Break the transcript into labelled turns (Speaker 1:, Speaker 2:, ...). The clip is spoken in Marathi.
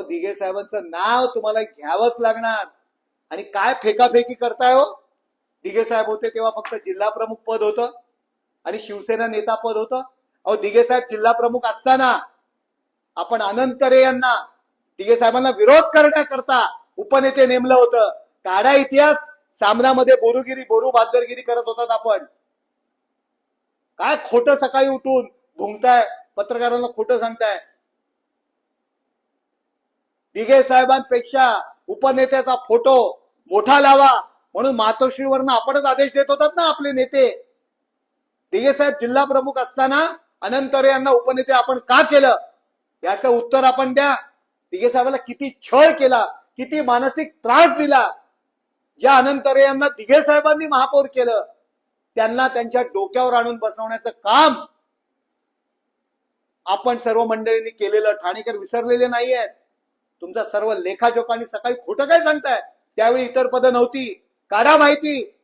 Speaker 1: अहो दिघे साहेबांचं नाव तुम्हाला घ्यावंच लागणार. आणि काय फेकाफेकी करताय हो? दिघे साहेब होते तेव्हा फक्त जिल्हा प्रमुख पद होतं. आणि शिवसेना नेता पद होतं. अहो दिघे साहेब जिल्हा प्रमुख असताना आपण अनंतरे यांना दिघे साहेबांना विरोध करण्याकरता उपनेते नेमलं होतं. काढा इतिहास. सामनामध्ये बोरुगिरी बोरू बादरगिरी करत होतात आपण. काय खोटं सकाळी उठून भुंगताय? पत्रकारांना खोटं सांगताय? दिघे साहेबांपेक्षा उपनेत्याचा फोटो मोठा लावा म्हणून मातोश्रीवरनं आपणच आदेश देत होतात ना आपले नेते. दिघे साहेब जिल्हा प्रमुख असताना अनंतरे यांना उपनेते आपण का केलं? याचं उत्तर आपण द्या. दिघे साहेबाला किती छळ केला किती मानसिक त्रास दिला. ज्या अनंतरे यांना दिघे साहेबांनी महापौर केलं त्यांना त्यांच्या डोक्यावर आणून बसवण्याचं काम आपण सर्व मंडळींनी केलेलं. ठाणेकर विसरलेले नाही आहेत तुमचा सर्व लेखाजोखानी सकाळी खोटं काय सांगताय? त्यावेळी इतर पदं नव्हती. काढा माहिती.